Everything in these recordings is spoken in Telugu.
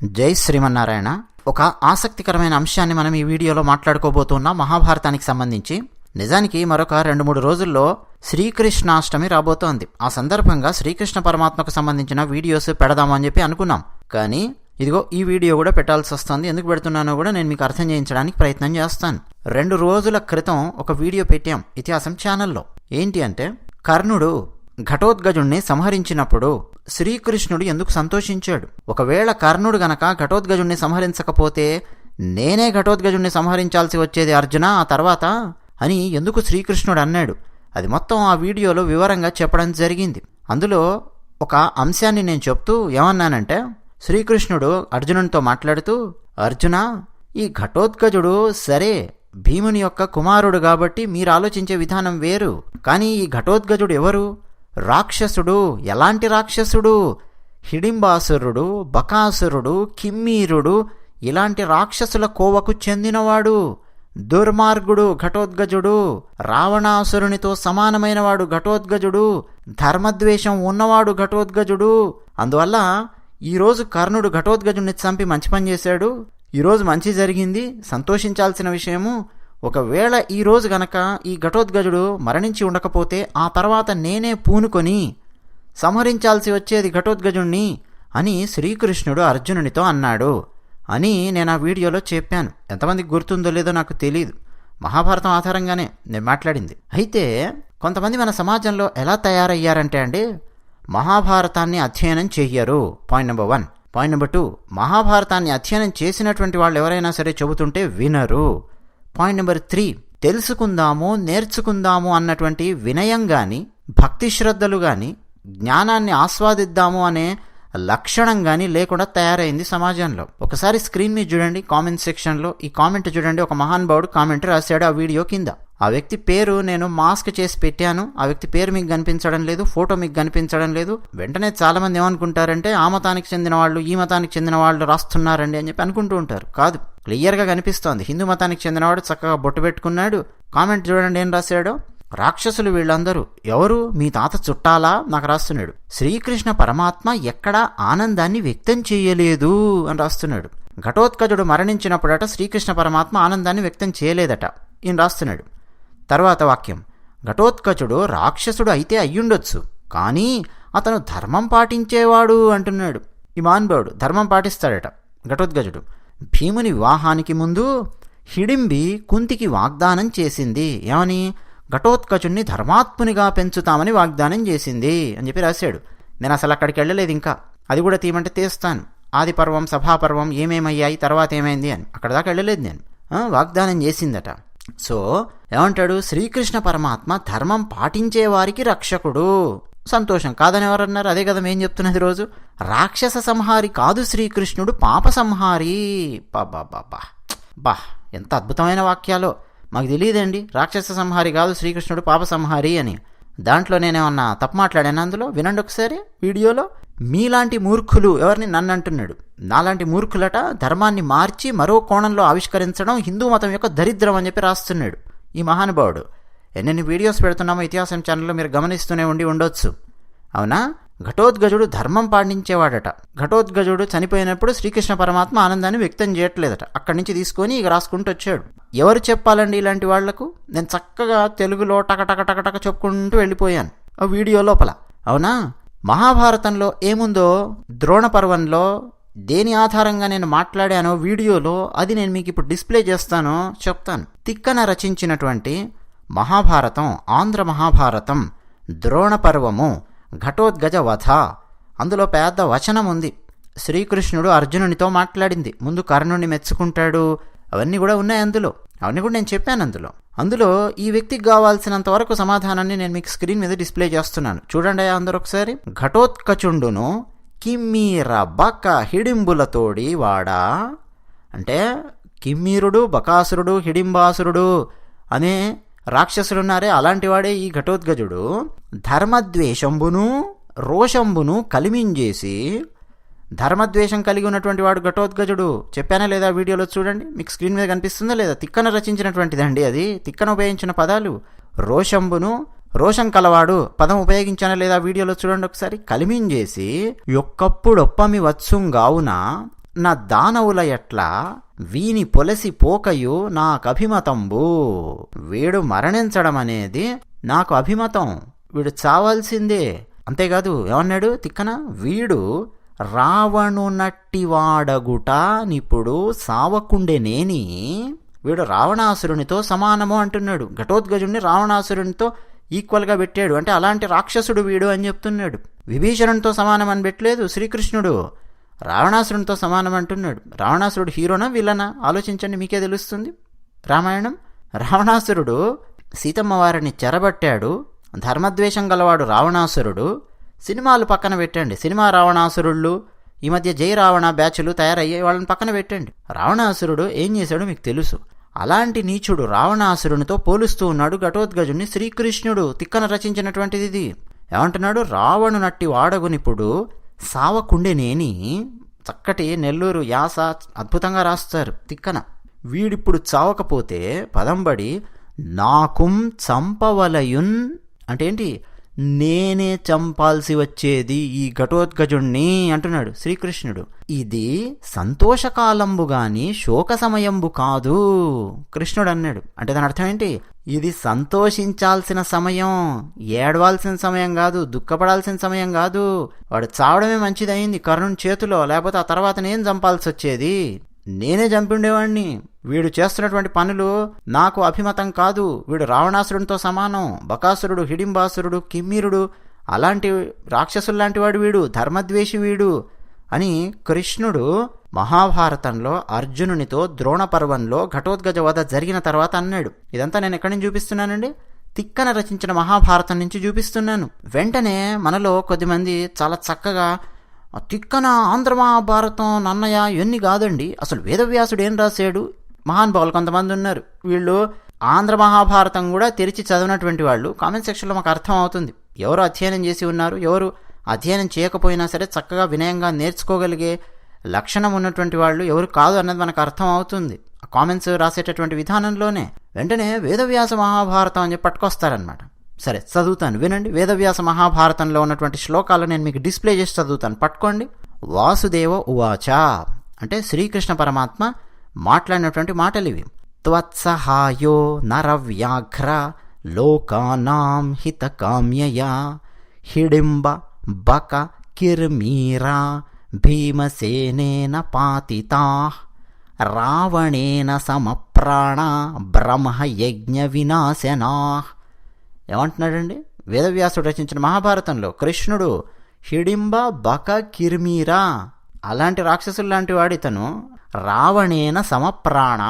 జై శ్రీమన్నారాయణ. ఒక ఆసక్తికరమైన అంశాన్ని మనం ఈ వీడియోలో మాట్లాడుకోబోతున్న మహాభారతానికి సంబంధించి నిజానికి మరొక రెండు మూడు రోజుల్లో శ్రీకృష్ణాష్టమి రాబోతోంది. ఆ సందర్భంగా శ్రీకృష్ణ పరమాత్మకు సంబంధించిన వీడియోస్ పెడదామని చెప్పి అనుకున్నాం. కానీ ఇదిగో ఈ వీడియో కూడా పెట్టాల్సి వస్తుంది. ఎందుకు పెడుతున్నానో కూడా నేను మీకు అర్థం చేయించడానికి ప్రయత్నం చేస్తాను. రెండు రోజుల క్రితం ఒక వీడియో పెట్టాం ఇతిహాసం ఛానల్లో. ఏంటి అంటే కర్ణుడు ఘటోద్గజుణ్ణి సంహరించినప్పుడు శ్రీకృష్ణుడు ఎందుకు సంతోషించాడు? ఒకవేళ కర్ణుడు గనక ఘటోద్గజుణ్ణి సంహరించకపోతే నేనే ఘటోద్గజుణ్ణి సంహరించాల్సి వచ్చేది అర్జున? ఆ తర్వాత అని ఎందుకు శ్రీకృష్ణుడు అన్నాడు? అది మొత్తం ఆ వీడియోలో వివరంగా చెప్పడం జరిగింది. అందులో ఒక అంశాన్ని నేను చెప్తూ ఏమన్నానంటే శ్రీకృష్ణుడు అర్జునునితో మాట్లాడుతూ అర్జున ఈ ఘటోత్కజుడు సరే భీముని యొక్క కుమారుడు కాబట్టి మీరు ఆలోచించే విధానం వేరు. కానీ ఈ ఘటోద్గజుడు ఎవరు? రాక్షసుడు ఎలాంటి రాక్షసుడు? హిడింబాసురుడు బకాసురుడు కిమ్మీరుడు ఇలాంటి రాక్షసుల కోవకు చెందినవాడు. దుర్మార్గుడు ఘటోద్గజుడు రావణాసురునితో సమానమైనవాడు ఘటోద్గజుడు ధర్మద్వేషం ఉన్నవాడు ఘటోద్గజుడు. అందువల్ల ఈరోజు కర్ణుడు ఘటోద్గజుడిని చంపి మంచి పని చేశాడు. ఈరోజు మంచి జరిగింది సంతోషించాల్సిన విషయము ఒకవేళ ఈరోజు గనక ఈ ఘటోద్గజుడు మరణించి ఉండకపోతే ఆ తర్వాత నేనే పూనుకొని సంహరించాల్సి వచ్చేది ఘటోద్గజుణ్ణి అని శ్రీకృష్ణుడు అర్జునునితో అన్నాడు అని నేను ఆ వీడియోలో చెప్పాను. ఎంతమందికి గుర్తుందో లేదో నాకు తెలియదు మహాభారతం ఆధారంగానే నేను మాట్లాడింది. అయితే కొంతమంది మన సమాజంలో ఎలా తయారయ్యారంటే అండి మహాభారతాన్ని అధ్యయనం చెయ్యరు. Point number one. Point number two. మహాభారతాన్ని అధ్యయనం చేసినటువంటి వాళ్ళు ఎవరైనా సరే చెబుతుంటే వినరు. పాయింట్ నెంబర్ త్రీ తెలుసుకుందాము నేర్చుకుందాము అన్నటువంటి వినయం కానీ భక్తి శ్రద్ధలు కానీ జ్ఞానాన్ని ఆస్వాదిద్దాము అనే లక్షణం కానీ లేకుండా తయారైంది సమాజంలో. ఒకసారి స్క్రీన్ మీద చూడండి కామెంట్ సెక్షన్లో ఈ కామెంట్ చూడండి ఒక మహానుభావుడు కామెంట్ రాశాడు ఆ వీడియో కింద. ఆ వ్యక్తి పేరు నేను మాస్క్ చేసి పెట్టాను. ఆ వ్యక్తి పేరు మీకు కనిపించడం లేదు ఫోటో మీకు కనిపించడం లేదు. వెంటనే చాలా మంది ఏమనుకుంటారంటే ఆ మతానికి చెందిన వాళ్ళు ఈ మతానికి చెందిన వాళ్ళు రాస్తున్నారండి అని చెప్పి అనుకుంటూ ఉంటారు. కాదు క్లియర్గా కనిపిస్తోంది. హిందూ మతానికి చెందినవాడు చక్కగా బొట్టు పెట్టుకున్నాడు. కామెంట్ చూడండి ఏం రాశాడో. రాక్షసులు వీళ్ళందరూ ఎవరు? మీ తాత చుట్టాలా? నాకు రాస్తున్నాడు. శ్రీకృష్ణ పరమాత్మ ఎక్కడా ఆనందాన్ని వ్యక్తం చేయలేదు అని రాస్తున్నాడు. ఘటోత్కజుడు మరణించినప్పుడట శ్రీకృష్ణ పరమాత్మ ఆనందాన్ని వ్యక్తం చేయలేదట ఈయన రాస్తున్నాడు. తర్వాత వాక్యం. ఘటోత్కచుడు రాక్షసుడు అయితే అయ్యుండొచ్చు కానీ అతను ధర్మం పాటించేవాడు అంటున్నాడు. ఈ మాన్భవుడు ధర్మం పాటిస్తాడట ఘటోత్కజుడు భీముని వివాహానికి ముందు హిడింబి కుంతికి వాగ్దానం చేసింది. ఏమని? ఘటోత్కచుణ్ణి ధర్మాత్మునిగా పెంచుతామని వాగ్దానం చేసింది అని చెప్పి రాశాడు. నేను అసలు అక్కడికి వెళ్ళలేదు ఇంకా. అది కూడా తీయమంటే తీస్తాను. ఆదిపర్వం సభాపర్వం ఏమేమయ్యాయి తర్వాత ఏమైంది అని. అక్కడ దాకా వెళ్ళలేదు నేను. వాగ్దానం చేసిందట. సో ఏమంటాడు? శ్రీకృష్ణ పరమాత్మ ధర్మం పాటించే వారికి రక్షకుడు. సంతోషం కాదని ఎవరన్నారు? అదే కదా మేం చెప్తున్నది రోజు. రాక్షస సంహారి కాదు శ్రీకృష్ణుడు పాప సంహారి. బాబా బాబా బా ఎంత అద్భుతమైన వాక్యాలో. మాకు తెలియదండి. రాక్షస సంహారి కాదు శ్రీకృష్ణుడు పాప సంహారి అని. దాంట్లో నేనేమన్నా తప్పు మాట్లాడాను అందులో? వినండి ఒకసారి వీడియోలో. మీలాంటి మూర్ఖులు ఎవరిని నన్ను అంటున్నాడు నాలాంటి మూర్ఖులట ధర్మాన్ని మార్చి మరో కోణంలో ఆవిష్కరించడం హిందూ మతం యొక్క దరిద్రం అని చెప్పి రాస్తున్నాడు ఈ మహానుభావుడు. ఎన్నెన్ని వీడియోస్ పెడుతున్నామో ఇతిహాసం ఛానల్లో మీరు గమనిస్తూనే ఉండి ఉండొచ్చు. అవునా? ఘటోద్గజుడు ధర్మం పాటించేవాడట. ఘటోద్గజుడు చనిపోయినప్పుడు శ్రీకృష్ణ పరమాత్మ ఆనందాన్ని వ్యక్తం చేయట్లేదట. అక్కడి నుంచి తీసుకొని ఇక రాసుకుంటూ వచ్చాడు. ఎవరు చెప్పాలండి ఇలాంటి వాళ్ళకు? నేను చక్కగా తెలుగులో టకటకటకటక చెప్పుకుంటూ వెళ్ళిపోయాను. ఆ వీడియో లోపల. అవునా? మహాభారతంలో ఏముందో? ద్రోణ పర్వంలో దేని ఆధారంగా నేను మాట్లాడానో వీడియోలో అది నేను మీకు ఇప్పుడు డిస్ప్లే చేస్తానో చెప్తాను. తిక్కన రచించినటువంటి మహాభారతం ఆంధ్ర మహాభారతం ద్రోణ పర్వము ఘటోద్గజ వధ అందులో పెద్ద వచనం ఉంది శ్రీకృష్ణుడు అర్జునునితో మాట్లాడింది. ముందు కర్ణుని మెచ్చుకుంటాడు. అవన్నీ కూడా ఉన్నాయి అందులో. అవన్నీ కూడా నేను చెప్పాను అందులో. అందులో ఈ వ్యక్తికి కావాల్సినంత వరకు సమాధానాన్ని నేను మీకు స్క్రీన్ మీద డిస్ప్లే చేస్తున్నాను. చూడండి అందరూ ఒకసారి. ఘటోత్కచుండును కిమ్మీర బక హిడింబులతోడి వాడా? అంటే కిమ్మీరుడు బకాసురుడు హిడింబాసురుడు అనే రాక్షసుడున్నారే అలాంటి వాడే ఈ ఘటోద్గజుడు. ధర్మద్వేషంబును రోషంబును కలిమించేసి ధర్మద్వేషం కలిగి ఉన్నటువంటి వాడు ఘటోద్గజుడు. చెప్పానా లేదా వీడియోలో చూడండి. మీకు స్క్రీన్ మీద కనిపిస్తుందా లేదా? తిక్కన రచించినటువంటిదండి అది. తిక్కన ఉపయోగించిన పదాలు. రోషంబును రోషం కలవాడు. పదం ఉపయోగించానా లేదా వీడియోలో చూడండి ఒకసారి. కలిమించేసి యొక్కప్పుడొప్పమి వచ్చుంగావున నా దానవుల ఎట్లా వీని పొలసి పోకయు నాకభిమతంబు వీడు మరణించడం అనేది నాకు అభిమతం. వీడు చావాల్సిందే. అంతేకాదు ఏమన్నాడు తిక్కన? వీడు రావణునట్టివాడగుట నిప్పుడు నిప్పుడు సావకుండెనేని వీడు రావణాసురునితో సమానము అంటున్నాడు. ఘటోద్గజుడిని రావణాసురునితో ఈక్వల్గా పెట్టాడు. అంటే అలాంటి రాక్షసుడు వీడు అని చెప్తున్నాడు. విభీషణునితో సమానం అని పెట్టలేదు శ్రీకృష్ణుడు. రావణాసురునితో సమానం అంటున్నాడు. రావణాసురుడు హీరోనా విలనా? ఆలోచించండి మీకే తెలుస్తుంది. రామాయణం? రావణాసురుడు సీతమ్మ వారిని చెరబట్టాడు. ధర్మద్వేషం గలవాడు రావణాసురుడు. సినిమాలు పక్కన పెట్టండి. సినిమా రావణాసురుళ్ళు ఈ మధ్య జై రావణ బ్యాచ్లు తయారయ్యే వాళ్ళని పక్కన పెట్టండి. రావణాసురుడు ఏం చేశాడో మీకు తెలుసు. అలాంటి నీచుడు రావణాసురునితో పోలుస్తూ ఉన్నాడు ఘటోద్గజుని శ్రీకృష్ణుడు తిక్కన రచించినటువంటిది ఇది. ఏమంటున్నాడు? రావణు నట్టి వాడగునిప్పుడు సావకుండెనేని చక్కటి నెల్లూరు యాస అద్భుతంగా రాస్తారు తిక్కన. వీడిప్పుడు చావకపోతే పదంబడి నాకుం చంపవలయున్ అంటే ఏంటి? నేనే చంపాల్సి వచ్చేది ఈ ఘటోత్కజుణ్ణి అంటున్నాడు శ్రీకృష్ణుడు. ఇది సంతోషకాలంబు గాని శోక సమయంబు కాదు కృష్ణుడు అన్నాడు అంటే దాని అర్థం ఏంటి? ఇది సంతోషించాల్సిన సమయం ఏడవాల్సిన సమయం కాదు దుఃఖపడాల్సిన సమయం కాదు. వాడు చావడమే మంచిదయింది కర్ణుని చేతిలో లేకపోతే ఆ తర్వాత నేను చంపాల్సి వచ్చేది. నేనే చంపిండేవాడిని వీడు చేస్తున్నటువంటి పనులు నాకు అభిమతం కాదు. వీడు రావణాసురునితో సమానం బకాసురుడు హిడింబాసురుడు కిమ్మిరుడు అలాంటి రాక్షసుల్లాంటి వాడు వీడు ధర్మద్వేషి వీడు అని కృష్ణుడు మహాభారతంలో అర్జునునితో ద్రోణ పర్వంలో ఘటోద్గజ వధ జరిగిన తర్వాత అన్నాడు. ఇదంతా నేను ఎక్కడి నుంచి చూపిస్తున్నానండి? తిక్కన రచించిన మహాభారతం నుంచి చూపిస్తున్నాను. వెంటనే మనలో కొద్దిమంది చాలా చక్కగా తిక్కన ఆంధ్ర మహాభారతం నన్నయ్య ఇవన్నీ కాదండి. అసలు వేదవ్యాసుడు ఏం రాశాడు? మహానుభావులు కొంతమంది ఉన్నారు. వీళ్ళు ఆంధ్ర మహాభారతం కూడా తెరిచి చదివినటువంటి వాళ్ళు. కామెంట్ సెక్షన్లో మాకు అర్థం అవుతుంది. ఎవరు అధ్యయనం చేసి ఉన్నారు? ఎవరు అధ్యయనం చేయకపోయినా సరే చక్కగా వినయంగా నేర్చుకోగలిగే లక్షణం ఉన్నటువంటి వాళ్ళు ఎవరు కాదు అన్నది మనకు అర్థం అవుతుంది. కామెంట్స్ రాసేటటువంటి విధానంలోనే వెంటనే వేదవ్యాస మహాభారతం అని చెప్పి పట్టుకొస్తారనమాట సరే చదువుతాను. వినండి. వేదవ్యాస మహాభారతంలో ఉన్నటువంటి శ్లోకాలు నేను మీకు డిస్ప్లే చేసి చదువుతాను. పట్టుకోండి. వాసుదేవ ఉవాచ. అంటే శ్రీకృష్ణ పరమాత్మ మాట్లాడినటువంటి మాటలు ఇవి. త్వత్సహాయో నరవ్యాఘ్ర లోకానాం హితకామ్యయా హిడింబ బక కిర్మీరా భీమసేనేన పాతితా రావణేన సమప్రాణ బ్రహ్మయజ్ఞ వినాశనా ఏమంటున్నాడండి? వేదవ్యాసుడు రచించిన మహాభారతంలో కృష్ణుడు హిడింబ బక కిర్మీరా అలాంటి రాక్షసులు లాంటి వాడితను రావణేన సమప్రాణ.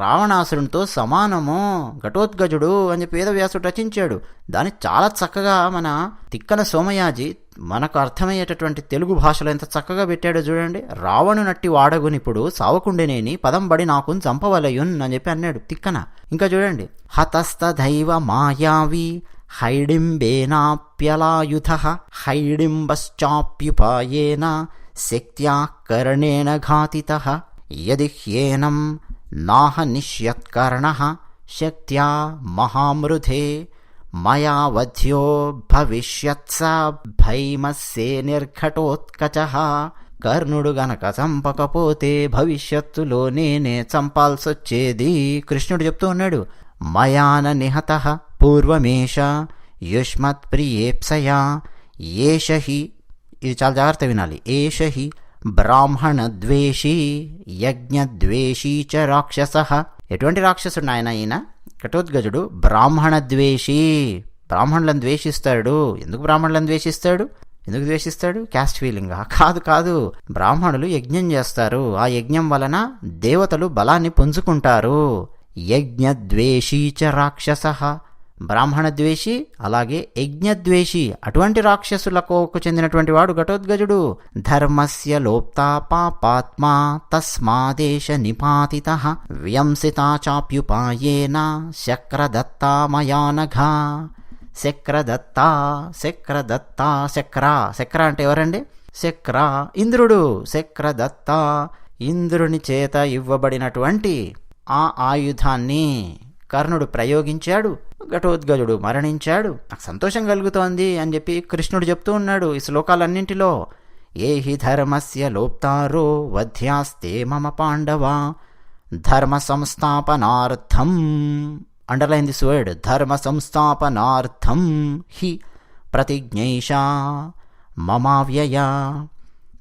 రావణాసురునితో సమానము. ఘటోత్గజుడు అని చెప్పి వేదవ్యాసుడు రచించాడు. దాన్ని చాలా చక్కగా మన తిక్కన సోమయాజి మనకు అర్థమయ్యేటటువంటి తెలుగు భాషలో ఎంత చక్కగా పెట్టాడో చూడండి. రావణు నట్టి వాడగునిప్పుడు సావకుండేనేని పదం బడి నాకు చంపవలయున్ అని చెప్పి అన్నాడు తిక్కన. ఇంకా చూడండి. హతస్త దైవ మాయావి హైడింబేనాప్యలాయుధ హైడింబశ్చాప్యుపాయేన శక్త్యాకరణేన ఘాతిత యది హ్యేనం నాహ నిష్యత్కర్ణ శక్త్యా మహామృధే మయా వధ్యో భవిష్యత్స భైమస్సే నిర్ఘటోత్కచ. కర్ణుడు గనక చంపకపోతే భవిష్యత్తులో నేనే చంపాల్సొచ్చేది. కృష్ణుడు చెప్తూ ఉన్నాడు మయాన నిహత పూర్వమేష యుష్మత్ప్రియేప్సయా ఏష హి ఇది చాలా జాగ్రత్త వినాలి. ఏష హి బ్రాహ్మణద్వేషీ యజ్ఞద్వేషీ చ రాక్షస. ఎటువంటి రాక్షసుడు నాయన ఈయన? కటోద్గజుడు బ్రాహ్మణద్వేషీ. బ్రాహ్మణులను ద్వేషిస్తాడు. ఎందుకు బ్రాహ్మణులను ద్వేషిస్తాడు? ఎందుకు ద్వేషిస్తాడు? క్యాస్ట్ ఫీలింగా. కాదు కాదు. బ్రాహ్మణులు యజ్ఞం చేస్తారు. ఆ యజ్ఞం వలన దేవతలు బలాన్ని పుంజుకుంటారు. యజ్ఞద్వేషీ చ రాక్షస. బ్రాహ్మణద్వేషి అలాగే యజ్ఞద్వేషి అటువంటి రాక్షసులకు చెందినటువంటి వాడు ఘటోద్గజుడు. ధర్మస్య లోప్తా పాపాత్మా తస్మాదేశ నిపాతిత వ్యంసితా చాప్యుపాయేన శక్రదత్తా మయానఘా. శక్రదత్తా శక్రదత్తా శక్ర. శక్ర అంటే ఎవరండి? శక్ర ఇంద్రుడు. శక్రదత్త ఇంద్రుని చేత ఇవ్వబడినటువంటి ఆ ఆయుధాన్ని కర్ణుడు ప్రయోగించాడు ఘటోద్గజుడు మరణించాడు. నాకు సంతోషం కలుగుతోంది అని చెప్పి కృష్ణుడు చెప్తూ ఉన్నాడు ఈ శ్లోకాలన్నింటిలో. ఏ హి ధర్మస్య లోప్తారో వధ్యాస్తే మమ పాండవ ధర్మ సంస్థాపనార్థం అండర్లైన్ దిస్ వర్డ్ ధర్మ సంస్థాపనార్థం హి ప్రతిజ్ఞైషా మమావ్యయ.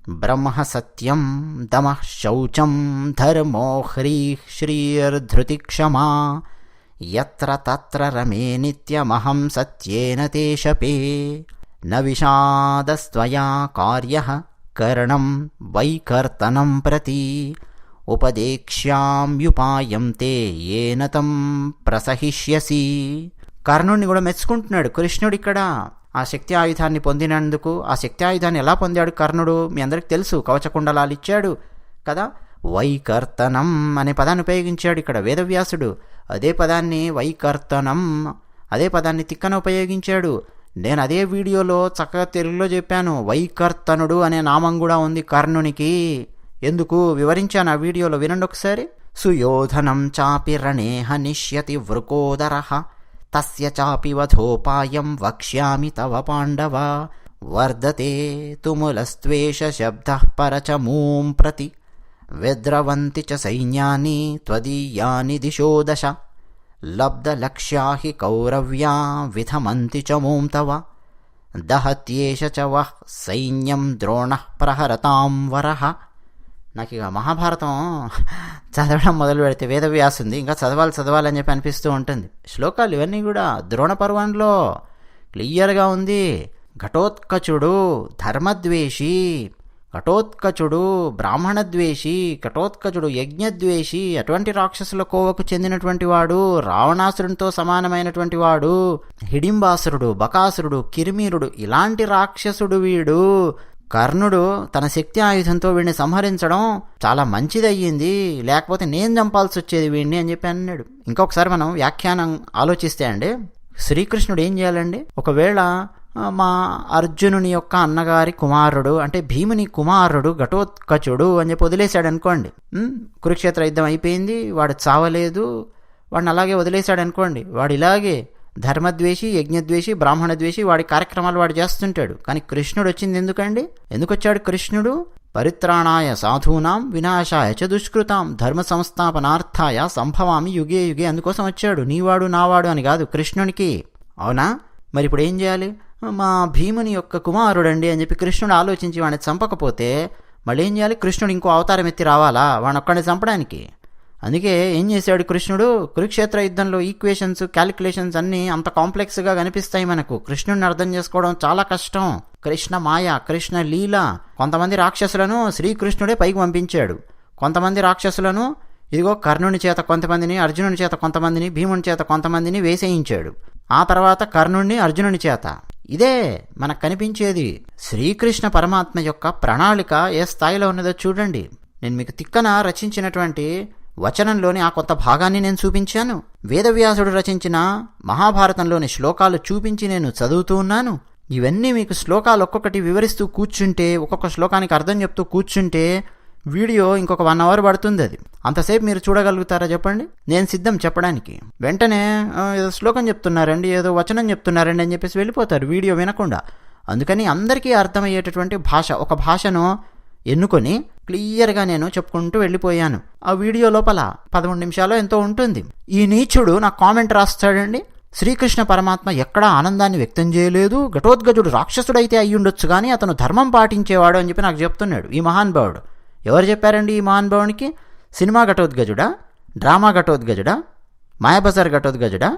బ్రహ్మ సత్యం దమ శౌచం ధర్మో హ్రీః శ్రీర్ధృతిక్షమా యత్ర రమే నిత్యమహం సత్యేన తేషపే. న విషాదస్త్వయా కార్యః కరణం వైకర్తనం ప్రతి. ఉపదేక్ష్యామ్యుపాయం తే ఏన తం ప్రసహిష్యసి. కర్ణుడిని కూడా మెచ్చుకుంటున్నాడు కృష్ణుడు ఇక్కడ. ఆ శక్తి ఆయుధాన్ని పొందినందుకు ఆ శక్తి ఆయుధాన్ని ఎలా పొందాడు కర్ణుడు? మీ అందరికి తెలుసు కవచకుండలాలు ఇచ్చాడు కదా. వైకర్తనం అనే పదాన్ని ఉపయోగించాడు ఇక్కడ వేదవ్యాసుడు. అదే పదాన్ని వైకర్తనం అదే పదాన్ని తిక్కన ఉపయోగించాడు. నేను అదే వీడియోలో చక్కగా తెలుగులో చెప్పాను వైకర్తనుడు అనే నామం కూడా ఉంది కర్ణునికి. ఎందుకు? వివరించాను ఆ వీడియోలో వినండి ఒకసారి. సుయోధనం చాపి రణేహ నిష్యతి వృకోదర తస్య చాపి వధోపాయం వక్ష్యామి తవ పాండవ. వర్ధతే తుములస్త్వేష శబ్ద పరచమూం ప్రతి విద్రవంతి చ సైన్యాని త్వదీయాని దిశో దశ. లబ్ధలక్ష్యా హి కౌరవ్యా విధమంతి చ మూం తవ దహత్యేష చ వహ్ సైన్యం ద్రోణ ప్రహరతాం వరః. నాకు ఇక మహాభారతం చదవడం మొదలు పెడితే వేదవ్యాసుంది. ఇంకా చదవాలి చదవాలని చెప్పి అనిపిస్తూ ఉంటుంది. శ్లోకాలు ఇవన్నీ కూడా ద్రోణ పర్వంలో క్లియర్గా ఉంది. ఘటోత్కచుడు ధర్మద్వేషి కటోత్కచుడు బ్రాహ్మణద్వేషి కటోత్కచుడు యజ్ఞద్వేషి అటువంటి రాక్షసుల కోవకు చెందినటువంటి వాడు రావణాసురునితో సమానమైనటువంటి వాడు హిడింబాసురుడు బకాసురుడు కిరిమీరుడు ఇలాంటి రాక్షసుడు వీడు. కర్ణుడు తన శక్తి ఆయుధంతో వీడిని సంహరించడం చాలా మంచిదయ్యింది. లేకపోతే నేను చంపాల్సి వచ్చేది వీడిని అని చెప్పి అన్నాడు. ఇంకొకసారి మనం వ్యాఖ్యానం ఆలోచిస్తే అండి శ్రీకృష్ణుడు ఏం చేయాలండి? ఒకవేళ మా అర్జునుని యొక్క అన్నగారి కుమారుడు అంటే భీముని కుమారుడు ఘటోత్కచుడు అని చెప్పి వదిలేశాడు అనుకోండి. కురుక్షేత్ర యుద్ధం అయిపోయింది వాడు చావలేదు వాడిని అలాగే వదిలేశాడు అనుకోండి. వాడు ఇలాగే ధర్మద్వేషి యజ్ఞద్వేషి బ్రాహ్మణద్వేషి వాడి కార్యక్రమాలు వాడు చేస్తుంటాడు. కానీ కృష్ణుడు వచ్చింది ఎందుకండి? ఎందుకు వచ్చాడు కృష్ణుడు? పరిత్రాణాయ సాధూనాం వినాశాయ చ దుష్కృతాం ధర్మ సంస్థాపనార్థాయ సంభవామి యుగే యుగే అందుకోసం వచ్చాడు. నీవాడు నావాడు అని కాదు కృష్ణునికి. అవునా? మరి ఇప్పుడు ఏం చేయాలి? మా భీముని యొక్క కుమారుడండి అని చెప్పి కృష్ణుడు ఆలోచించి వాడిని చంపకపోతే మళ్ళీ ఏం చేయాలి? కృష్ణుడు ఇంకో అవతారం ఎత్తి రావాలా? వాడిని ఒక్కడిని చంపడానికి. అందుకే ఏం చేశాడు కృష్ణుడు? కురుక్షేత్ర యుద్ధంలో ఈక్వేషన్స్ క్యాలిక్యులేషన్స్ అన్నీ అంత కాంప్లెక్స్గా కనిపిస్తాయి మనకు. కృష్ణుడిని అర్థం చేసుకోవడం చాలా కష్టం. కృష్ణ మాయ కృష్ణ లీల. కొంతమంది రాక్షసులను శ్రీకృష్ణుడే పైకి పంపించాడు. కొంతమంది రాక్షసులను ఇదిగో కర్ణుని చేత కొంతమందిని అర్జునుని చేత కొంతమందిని భీముని చేత కొంతమందిని వేసేయించాడు. ఆ తర్వాత కర్ణుణ్ణి అర్జునుని చేత. ఇదే మనకు కనిపించేది శ్రీకృష్ణ పరమాత్మ యొక్క ప్రణాళిక ఏ స్థాయిలో ఉన్నదో చూడండి. నేను మీకు తిక్కన రచించినటువంటి వచనంలోని ఆ కొత్త భాగాన్ని నేను చూపించాను. వేదవ్యాసుడు రచించిన మహాభారతంలోని శ్లోకాలు చూపించి నేను చదువుతూ ఉన్నాను. ఇవన్నీ మీకు శ్లోకాలు ఒక్కొక్కటి వివరిస్తూ కూర్చుంటే ఒక్కొక్క శ్లోకానికి అర్థం చెప్తూ కూర్చుంటే వీడియో ఇంకొక వన్ అవర్ పడుతుంది అది. అంతసేపు మీరు చూడగలుగుతారా చెప్పండి? నేను సిద్ధం చెప్పడానికి. వెంటనే ఏదో శ్లోకం చెప్తున్నారండి ఏదో వచనం చెప్తున్నారండి అని చెప్పేసి వెళ్ళిపోతారు వీడియో వినకుండా. అందుకని అందరికీ అర్థమయ్యేటటువంటి భాష ఒక భాషను ఎన్నుకొని క్లియర్గా నేను చెప్పుకుంటూ వెళ్ళిపోయాను. ఆ వీడియో లోపల పదమూడు నిమిషాలు ఎంతో ఉంటుంది. ఈ నీచుడు నాకు కామెంట్ రాస్తాడండి. శ్రీకృష్ణ పరమాత్మ ఎక్కడా ఆనందాన్ని వ్యక్తం చేయలేదు. ఘటోద్గజుడు రాక్షసుడైతే అయ్యుండొచ్చు కానీ అతను ధర్మం పాటించేవాడు అని చెప్పి నాకు చెప్తున్నాడు ఈ మహానుభావుడు ఎవరు చెప్పారండి ఈ మహానుభావునికి సినిమా ఘటోద్గజుడా? డ్రామా ఘటోద్గజుడా? మాయాబజార్ ఘటోద్గజుడా?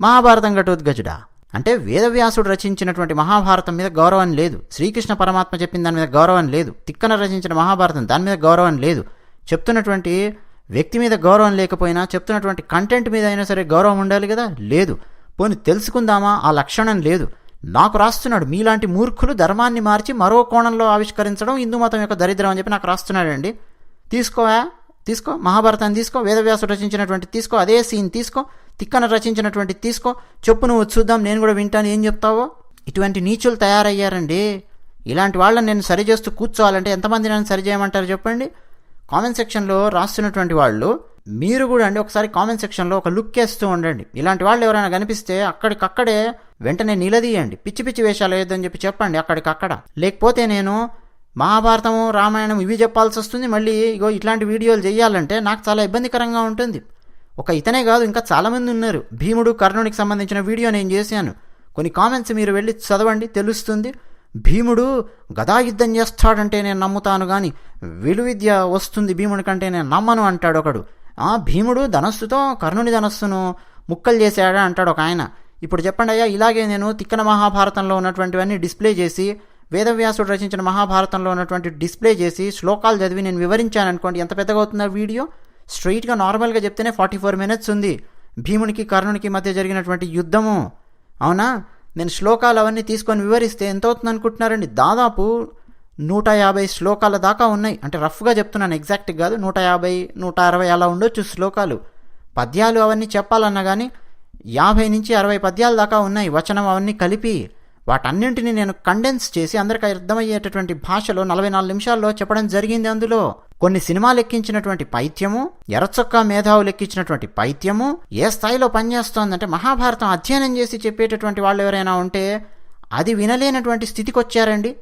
మహాభారతం ఘటోద్గజుడా? అంటే వేదవ్యాసుడు రచించినటువంటి మహాభారతం మీద గౌరవం లేదు. శ్రీకృష్ణ పరమాత్మ చెప్పిన దాని మీద గౌరవం లేదు. తిక్కన రచించిన మహాభారతం దాని మీద గౌరవం లేదు. చెప్తున్నటువంటి వ్యక్తి మీద గౌరవం లేకపోయినా చెప్తున్నటువంటి కంటెంట్ మీద అయినా సరే గౌరవం ఉండాలి కదా? లేదు. పోనీ తెలుసుకుందామా? ఆ లక్షణం లేదు. నాకు రాస్తున్నాడు. మీలాంటి మూర్ఖులు ధర్మాన్ని మార్చి మరో కోణంలో ఆవిష్కరించడం హిందూ మతం యొక్క దరిద్రం అని చెప్పి నాకు రాస్తున్నాడండి. తీసుకోవా తీసుకో. మహాభారతాన్ని తీసుకో. వేదవ్యాసుడు రచించినటువంటి తీసుకో. అదే సీన్ తీసుకో. తిక్కన రచించినటువంటి తీసుకో. చెప్పు నువ్వు చూద్దాం. నేను కూడా వింటాను. ఏం చెప్తావో? ఇటువంటి నీచులు తయారయ్యారండి. ఇలాంటి వాళ్ళని నేను సరి చేస్తూ కూర్చోవాలంటే ఎంతమంది నన్ను సరి చేయమంటారు చెప్పండి? కామెంట్ సెక్షన్లో రాస్తున్నటువంటి వాళ్ళు మీరు కూడా అండి ఒకసారి కామెంట్ సెక్షన్లో ఒక లుక్ వేస్తూ ఉండండి. ఇలాంటి వాళ్ళు ఎవరైనా కనిపిస్తే అక్కడికక్కడే వెంటనే నిలదీయండి పిచ్చి పిచ్చి వేషాలు వేయొద్దని చెప్పి చెప్పండి అక్కడికక్కడ. లేకపోతే నేను మహాభారతము రామాయణం ఇవి చెప్పాల్సి వస్తుంది. మళ్ళీ ఇగో ఇట్లాంటి వీడియోలు చేయాలంటే నాకు చాలా ఇబ్బందికరంగా ఉంటుంది. ఒక ఇతనే కాదు ఇంకా చాలామంది ఉన్నారు. భీముడు కర్ణునికి సంబంధించిన వీడియో నేను చేశాను. కొన్ని కామెంట్స్ మీరు వెళ్ళి చదవండి తెలుస్తుంది. భీముడు గదాయుద్ధం చేస్తాడంటే నేను నమ్ముతాను కానీ విలువిద్య వస్తుంది భీముడి కంటే నేను నమ్మను అంటాడు ఒకడు. భీముడు ధనస్సుతో కర్ణుని ధనస్సును ముక్కలు చేశాడా అంటాడు ఒక ఆయన. ఇప్పుడు చెప్పండి అయ్యా ఇలాగే నేను తిక్కన మహాభారతంలో ఉన్నటువంటివన్నీ డిస్ప్లే చేసి వేదవ్యాసుడు రచించిన మహాభారతంలో ఉన్నటువంటి డిస్ప్లే చేసి శ్లోకాలు చదివి నేను వివరించాను అనుకోండి ఎంత పెద్దగా అవుతుందా వీడియో? స్ట్రైట్గా నార్మల్గా చెప్తేనే ఫార్టీ ఫోర్ మినిట్స్ ఉంది. భీమునికి కర్ణునికి మధ్య జరిగినటువంటి యుద్ధము. అవునా? నేను శ్లోకాలు అవన్నీ తీసుకొని వివరిస్తే ఎంత అవుతుంది అనుకుంటున్నారండి? దాదాపు నూట యాభై శ్లోకాల దాకా ఉన్నాయి. అంటే రఫ్గా చెప్తున్నాను ఎగ్జాక్ట్ కాదు నూట యాభై నూట అరవై అలా ఉండొచ్చు శ్లోకాలు. పద్యాలు అవన్నీ చెప్పాలన్నా కానీ యాభై నుంచి అరవై పద్యాల దాకా ఉన్నాయి వచనం అవన్నీ కలిపి. వాటన్నింటిని నేను కండెన్స్ చేసి అందరికీ అర్థమయ్యేటటువంటి భాషలో నలభై నాలుగు నిమిషాల్లో చెప్పడం జరిగింది అందులో. కొన్ని సినిమాలు ఎక్కించినటువంటి పైత్యము ఎర్రచొక్క మేధావులు ఎక్కించినటువంటి పైత్యము ఏ స్థాయిలో పనిచేస్తోందంటే మహాభారతం అధ్యయనం చేసి చెప్పేటటువంటి వాళ్ళు ఎవరైనా ఉంటే అది వినలేనటువంటి స్థితికి వచ్చారండి.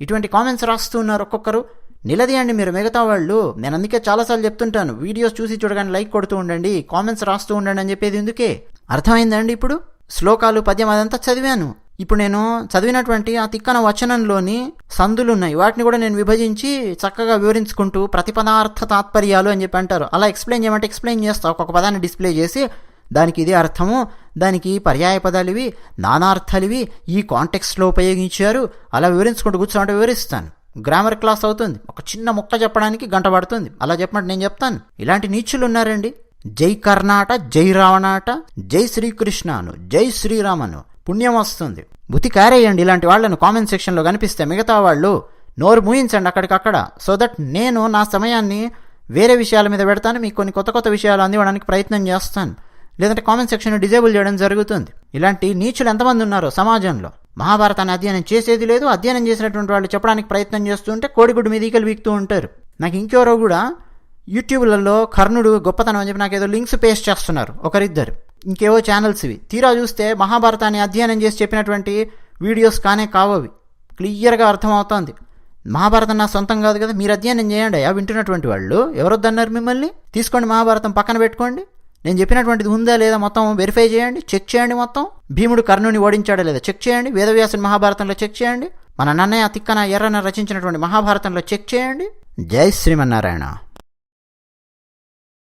ఇటువంటి కామెంట్స్ రాస్తూ ఉన్నారు ఒక్కొక్కరు. నిలదీయండి మీరు మిగతా వాళ్ళు. నేను అందుకే చాలాసార్లు చెప్తుంటాను. వీడియోస్ చూసి చూడగానే లైక్ కొడుతూ ఉండండి కామెంట్స్ రాస్తూ ఉండండి అని చెప్పేది ఎందుకే? అర్థమైందండి ఇప్పుడు? శ్లోకాలు పద్యం అదంతా చదివాను. ఇప్పుడు నేను చదివినటువంటి ఆ తిక్కన వచనంలోని సందులున్నాయి. వాటిని కూడా నేను విభజించి చక్కగా వివరించుకుంటూ ప్రతిపదార్థ తాత్పర్యాలు అని చెప్పి అంటారు. అలా ఎక్స్ప్లెయిన్ చేయమంటే ఎక్స్ప్లెయిన్ చేస్తా. ఒక్కొక్క పదాన్ని డిస్ప్లే చేసి దానికి ఇది అర్థము దానికి పర్యాయ పదాలు ఇవి నానార్థాలు ఇవి ఈ కాంటెక్స్ట్లో ఉపయోగించారు. అలా వివరించుకుంటూ కూర్చోమంటే వివరిస్తాను. గ్రామర్ క్లాస్ అవుతుంది. ఒక చిన్న ముక్క చెప్పడానికి గంట పడుతుంది. అలా చెప్పమంటే నేను చెప్తాను. ఇలాంటి నీచులు ఉన్నారండి? జై కర్ణాట జై రావణాట జై శ్రీకృష్ణను జై శ్రీరామను పుణ్యం వస్తుంది. బుతి కారేయండి ఇలాంటి వాళ్ళను కామెంట్ సెక్షన్లో కనిపిస్తే మిగతా వాళ్ళు నోరు మూయించండి అక్కడికక్కడ సో దట్ నేను నా సమయాన్ని వేరే విషయాల మీద పెడతాను మీకు కొన్ని కొత్త కొత్త విషయాలు అందివ్వడానికి ప్రయత్నం చేస్తాను. లేదంటే కామెంట్ సెక్షన్ డిజేబుల్ చేయడం జరుగుతుంది. ఇలాంటి నీచులు ఎంతమంది ఉన్నారో సమాజంలో. మహాభారతాన్ని అధ్యయనం చేసేది లేదు అధ్యయనం చేసినటువంటి వాళ్ళు చెప్పడానికి ప్రయత్నం చేస్తుంటే కోడిగుడ్డు మీదికలు వీక్తూ ఉంటారు. నాకు ఇంకెవరో కూడా యూట్యూబ్లలో కర్ణుడు గొప్పతనం అని చెప్పి నాకు ఏదో లింక్స్ పేస్ట్ చేస్తున్నారు ఒకరిద్దరు. ఇంకేవో ఛానల్స్ ఇవి. తీరా చూస్తే మహాభారతాన్ని అధ్యయనం చేసి చెప్పినటువంటి వీడియోస్ కానే కావవి. క్లియర్గా అర్థమవుతోంది. మహాభారతం నా సొంతం కాదు కదా మీరు అధ్యయనం చేయండి. అవి వింటున్నటువంటి వాళ్ళు ఎవరొద్దన్నారు మిమ్మల్ని? తీసుకోండి మహాభారతం పక్కన పెట్టుకోండి. నేను చెప్పినటువంటిది ఉందా లేదా మొత్తం వెరిఫై చేయండి చెక్ చేయండి మొత్తం. భీముడు కర్ణుని ఓడించాడా లేదా చెక్ చేయండి. వేదవ్యాసుని మహాభారతంలో చెక్ చేయండి. మన నన్నయ్య తిక్కన ఎర్రన రచించినటువంటి మహాభారతంలో చెక్ చేయండి. జై శ్రీమన్నారాయణ.